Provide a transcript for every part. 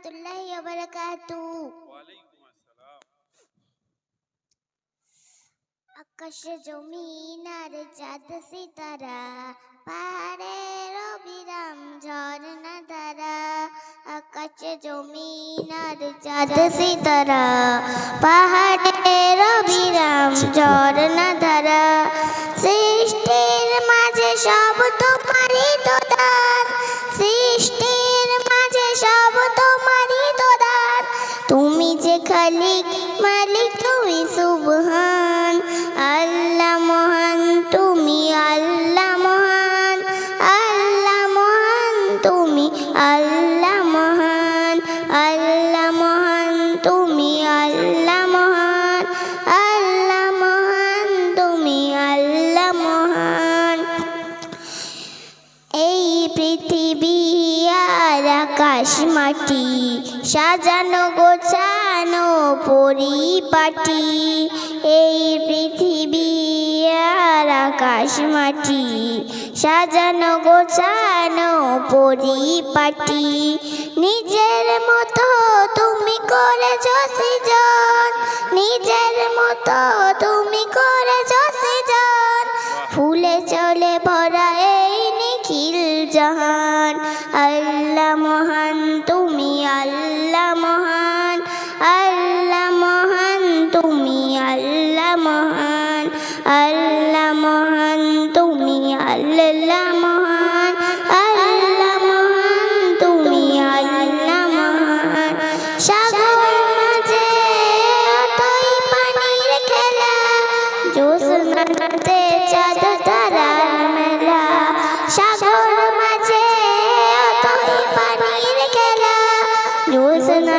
রহমতুল্লাহি ওয়া আসসালাম। আকাশে জমিন আর চাঁদ সিতারা পাহাড়ের অবিরাম ঝর্ণা ধারা আকাশ জমিন আর চাঁদ সিতারা পাহাড়ের মালিক তুমি সুবহান। মাটি, সাজানো, গোছানো, পরিপাটি। এই পৃথিবী আর আকাশ মাটি, সাজানো, গোছানো, পরিপাটি। নিজের মতো তুমি করেছ সৃজন, নিজের মতো জাহান আল্লাহ মহান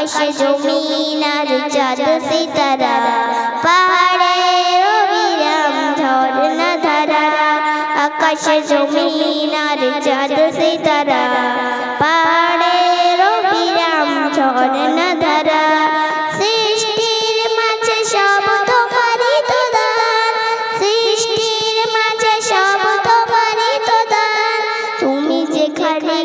আকাশে, জমিন আর চাঁদ, সিতারা, পাহাড়ে অবিরাম ঝর্ণা ধারা। আকাশে, জমিন আর চাঁদ, সিতারা, পাহাড়ে অবিরাম ঝর্ণা ধারা। সৃষ্টির মাঝে সব তোমারই তো দান সৃষ্টির মাঝে সব তোমারই তো দান তুমি যেখানে